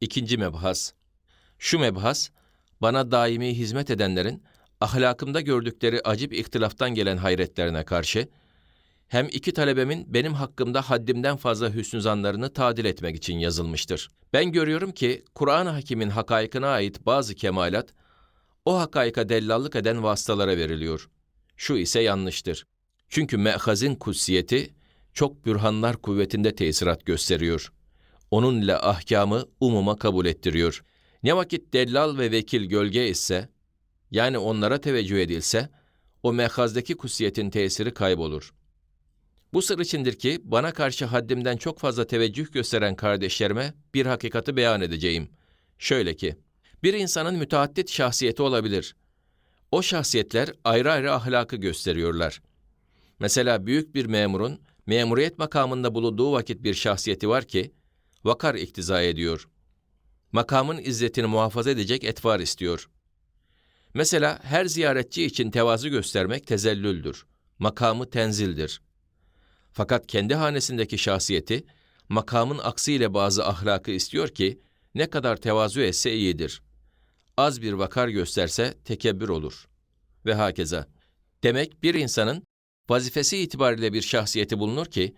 İkinci mebhas. Şu mebhas, bana daimi hizmet edenlerin ahlakımda gördükleri acip ihtilaftan gelen hayretlerine karşı, hem iki talebemin benim hakkımda haddimden fazla hüsnü zanlarını tadil etmek için yazılmıştır. Ben görüyorum ki Kur'an-ı Hakim'in hakaykına ait bazı kemalat, o hakayka dellallık eden vasıtalara veriliyor. Şu ise yanlıştır. Çünkü me'hazin kutsiyeti çok bürhanlar kuvvetinde tesirat gösteriyor. Onun ile ahkamı umuma kabul ettiriyor. Ne vakit dellal ve vekil gölge ise, yani onlara teveccüh edilse, o mehazdaki kutsiyetin tesiri kaybolur. Bu sır içindir ki bana karşı haddimden çok fazla teveccüh gösteren kardeşlerime bir hakikati beyan edeceğim. Şöyle ki, bir insanın müteaddit şahsiyeti olabilir. O şahsiyetler ayrı ayrı ahlakı gösteriyorlar. Mesela büyük bir memurun memuriyet makamında bulunduğu vakit bir şahsiyeti var ki, vakar iktiza ediyor. Makamın izzetini muhafaza edecek etvar istiyor. Mesela her ziyaretçi için tevazu göstermek tezellüldür. Makamı tenzildir. Fakat kendi hanesindeki şahsiyeti, makamın aksiyle bazı ahlakı istiyor ki, ne kadar tevazu etse iyidir. Az bir vakar gösterse tekebbür olur. Ve hakeza. Demek bir insanın vazifesi itibariyle bir şahsiyeti bulunur ki,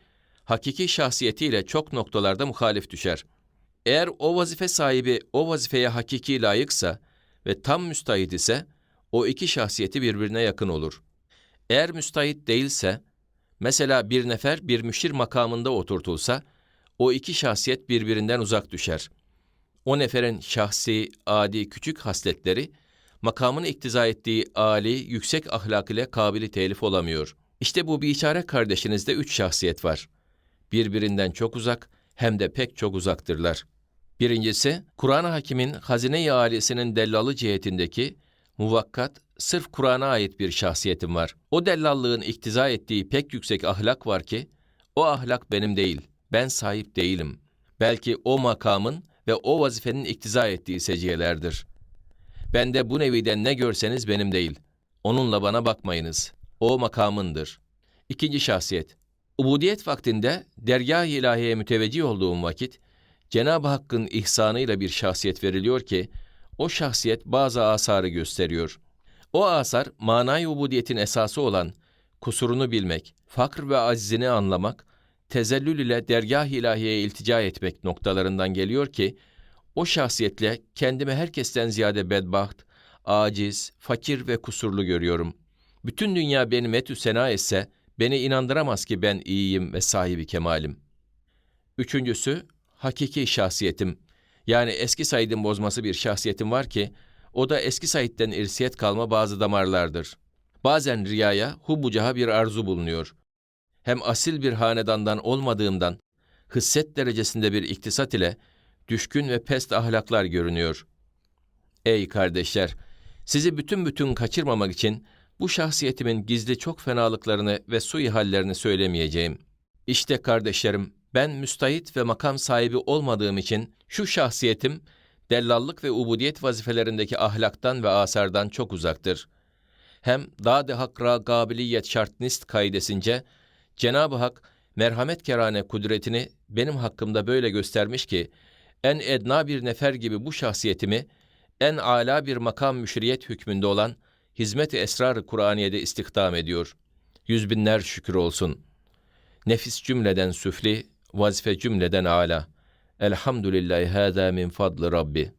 hakiki şahsiyetiyle çok noktalarda muhalif düşer. Eğer o vazife sahibi o vazifeye hakiki layıksa ve tam müstahit ise, o iki şahsiyeti birbirine yakın olur. Eğer müstahit değilse, mesela bir nefer bir müşir makamında oturtulsa, o iki şahsiyet birbirinden uzak düşer. O neferin şahsi, adi, küçük hasletleri, makamın iktiza ettiği âli, yüksek ahlak ile kabili telif olamıyor. İşte bu biçare kardeşinizde üç şahsiyet var. Birbirinden çok uzak, hem de pek çok uzaktırlar. Birincisi, Kur'an-ı Hakim'in hazine-i âlisinin dellalı cihetindeki muvakkat, sırf Kur'an'a ait bir şahsiyetim var. O dellallığın iktiza ettiği pek yüksek ahlak var ki, o ahlak benim değil, ben sahip değilim. Belki o makamın ve o vazifenin iktiza ettiği seciyelerdir. Bende bu neviden ne görseniz benim değil. Onunla bana bakmayınız. O makamındır. İkinci şahsiyet. Ubudiyet vaktinde dergâh-ı ilahiye müteveccih olduğum vakit, Cenab-ı Hakk'ın ihsanıyla bir şahsiyet veriliyor ki, o şahsiyet bazı asarı gösteriyor. O asar, manay ubudiyetin esası olan kusurunu bilmek, fakr ve aczini anlamak, tezellül ile dergâh-ı ilahiyeye iltica etmek noktalarından geliyor ki, o şahsiyetle kendimi herkesten ziyade bedbaht, aciz, fakir ve kusurlu görüyorum. Bütün dünya beni metü sena etse, beni inandıramaz ki ben iyiyim ve sahibi kemalim. Üçüncüsü, hakiki şahsiyetim. Yani eski Said'in bozması bir şahsiyetim var ki, o da eski Said'den irsiyet kalma bazı damarlardır. Bazen riyaya, hubbucaha bir arzu bulunuyor. Hem asil bir hanedandan olmadığımdan, hısset derecesinde bir iktisat ile düşkün ve pest ahlaklar görünüyor. Ey kardeşler! Sizi bütün bütün kaçırmamak için bu şahsiyetimin gizli çok fenalıklarını ve suihallerini söylemeyeceğim. İşte kardeşlerim, ben müstahit ve makam sahibi olmadığım için şu şahsiyetim, dellallık ve ubudiyet vazifelerindeki ahlaktan ve asardan çok uzaktır. Hem dâd-ı hakra gabiliyet şartnist kaidesince, Cenab-ı Hak merhamet kerane kudretini benim hakkımda böyle göstermiş ki, en edna bir nefer gibi bu şahsiyetimi, en âlâ bir makam müşriyet hükmünde olan hizmet-i esrar-ı Kur'aniye'de istihdam ediyor. Yüz binler şükür olsun. Nefis cümleden süfli, vazife cümleden âlâ. Elhamdülillahi hâzâ min fadlı Rabbi.